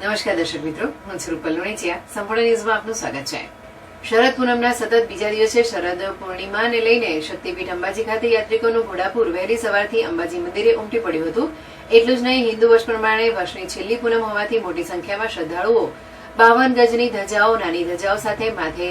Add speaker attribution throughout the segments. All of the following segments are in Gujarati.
Speaker 1: નમસ્કાર દર્શક મિત્રો, હું છું લુણીચિયા. સંપૂર્ણ ન્યૂઝમાં આપનું સ્વાગત છે. શરદ પૂનમના સતત બીજા દિવસે શરદ પૂર્ણિમાને લઈને શક્તિપીઠ અંબાજી ખાતે યાત્રિકોનું ઘોડાપુર વહેલી સવારથી અંબાજી મંદિરે ઉમટી પડ્યું હતું. એટલું જ નહીં, હિન્દુ વર્ષ પ્રમાણે વર્ષની છેલ્લી પૂનમ હોવાથી મોટી સંખ્યામાં શ્રદ્ધાળુઓ બાવન ગજની ધજાઓ, નાની ધજાઓ સાથે માથે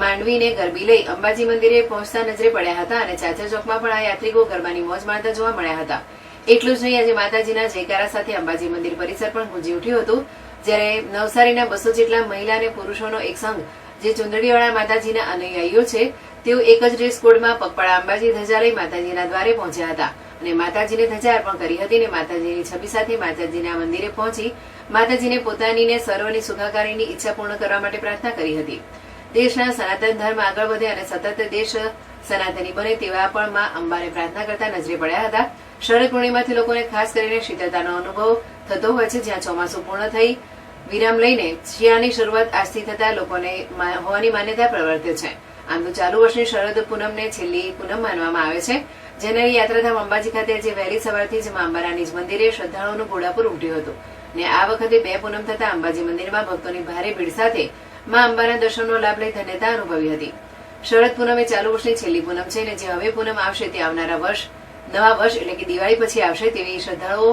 Speaker 1: માંડવીને ગરબી લઈ અંબાજી મંદિરે પહોંચતા નજરે પડ્યા હતા અને ચાચર ચોકમાં પણ આ યાત્રિકો ગરબાની મોજ માણતા જોવા મળ્યા હતા. એટલું જ નહીં, આજે માતાજીના જયકારા સાથે અંબાજી મંદિર પરિસર પણ ગુંજી ઉઠ્યું હતું, જ્યારે નવસારીના બસો જેટલા મહિલા અને પુરુષોનો એક સંઘ, જે ચુંદડીવાળા માતાજીના અનુયાયીઓ છે, તેઓ એક જ ડ્રેસ કોડમાં પગપાળા અંબાજી ધજા લઈ માતાજીના દ્વારે પહોંચ્યા હતા. અને માતાજીને ધજા અર્પણ કરી હતી અને માતાજીની છબી સાથે માતાજીના મંદિરે પહોંચી માતાજીને પોતાની ને સર્વની સુખાકારીની ઈચ્છા પૂર્ણ કરવા માટે પ્રાર્થના કરી હતી. દેશના સનાતન ધર્મ આગળ વધે અને સતત દેશ સનાતની બને તેવા પણ માં અંબાને પ્રાર્થના કરતા નજરે પડ્યા હતા. શરદ પૂર્ણિમાથી લોકોને ખાસ કરીને શીતળતાનો અનુભવ થતો હોય છે, જ્યાં ચોમાસું પૂર્ણ થઈ વિરામ લઈને શિયાળાની શરૂઆત આજથી થતા લોકોને હોવાની માન્યતા પ્રવર્તે છે. આમ તો ચાલુ વર્ષની શરદ પૂનમને છેલ્લી પૂનમ માનવામાં આવે છે. જેને યાત્રાધામ અંબાજી ખાતે આજે વહેલી સવારથી જ મા અંબારાની મંદિરે શ્રદ્ધાળુઓનું ઘોડાપુર ઉમટ્યું હતું. ને આ વખતે બે પૂનમ થતા અંબાજી મંદિરમાં ભક્તોની ભારે ભીડ સાથે મા અંબાના દર્શનનો લાભ લઈ ધન્યતા અનુભવી હતી. શરદ પૂનમ એ ચાલુ વર્ષની છેલ્લી પૂનમ છે અને જે હવે પૂનમ આવશે તે આવનારા વર્ષ નવા વર્ષ એટલે કે દિવાળી પછી આવશે તેવી શ્રદ્ધાળુઓ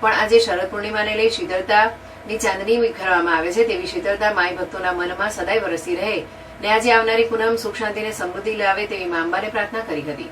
Speaker 1: પણ આજે શરદ પૂર્ણિમાને લઈ શીતળતાની ચાંદની વિખરવામાં આવે છે તેવી શીતળતા માય ભક્તોના મનમાં સદાય વરસતી રહે ને આજે આવનારી પૂનમ સુખ શાંતિ અને સમૃદ્ધિ લાવે તેવી મા અંબાને પ્રાર્થના કરી હતી.